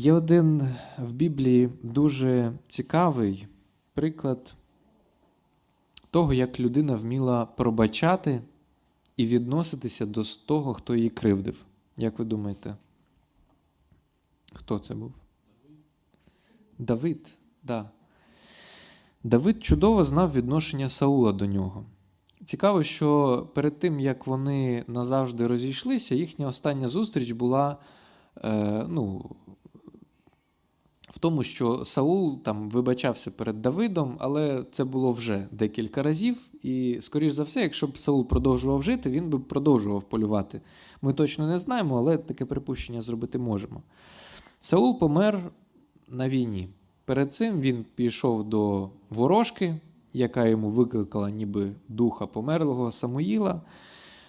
Є один в Біблії дуже цікавий приклад того, як людина вміла пробачати і відноситися до того, хто її кривдив. Як ви думаєте? Хто це був? Давид. Да. Давид чудово знав відношення Саула до нього. Цікаво, що перед тим, як вони назавжди розійшлися, їхня остання зустріч була е, ну, тому, що Саул там вибачався перед Давидом, але це було вже декілька разів. І, скоріш за все, якщо б Саул продовжував жити, він би продовжував полювати. Ми точно не знаємо, але таке припущення зробити можемо. Саул помер на війні. Перед цим він пішов до ворожки, яка йому викликала ніби духа померлого Самуїла.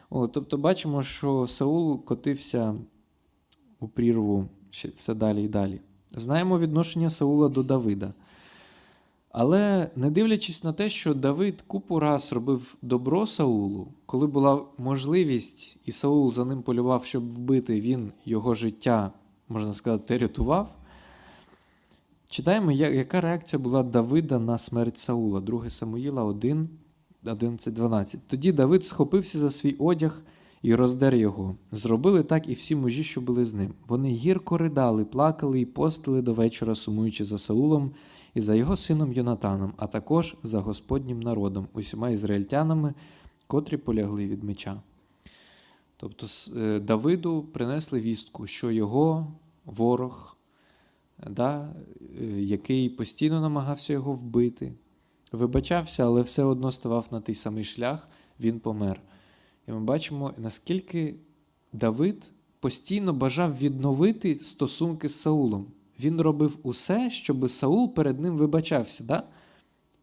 О, тобто бачимо, що Саул котився у прірву все далі і далі. Знаємо відношення Саула до Давида. Але не дивлячись на те, що Давид купу раз робив добро Саулу, коли була можливість, і Саул за ним полював, щоб вбити, він його життя, можна сказати, рятував. Читаємо, яка реакція була Давида на смерть Саула, 2 Самуїла 1, 11, 12. Тоді Давид схопився за свій одяг і роздер його. Зробили так і всі мужі, що були з ним. Вони гірко ридали, плакали і постили до вечора, сумуючи за Саулом і за його сином Йонатаном, а також за Господнім народом, усіма ізраїльтянами, котрі полягли від меча. Тобто е, Давиду принесли вістку, що його ворог, да, е, який постійно намагався його вбити, вибачався, але все одно ставав на той самий шлях, він помер. І ми бачимо, наскільки Давид постійно бажав відновити стосунки з Саулом. Він робив усе, щоб Саул перед ним вибачався. Да?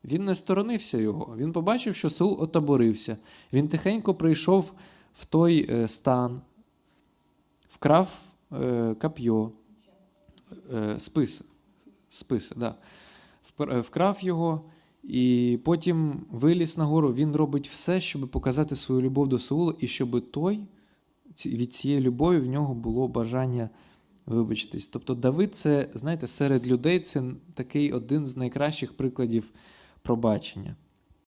Він не сторонився його. Він побачив, що Саул отаборився. Він тихенько прийшов в той е, стан, вкрав е, кап'йо, е, спис, спис, да. Вкрав його. І потім виліз нагору, він робить все, щоб показати свою любов до Саула, і щоб той від цієї любові в нього було бажання вибачитись. Тобто Давид, це, знаєте, серед людей це такий один з найкращих прикладів пробачення.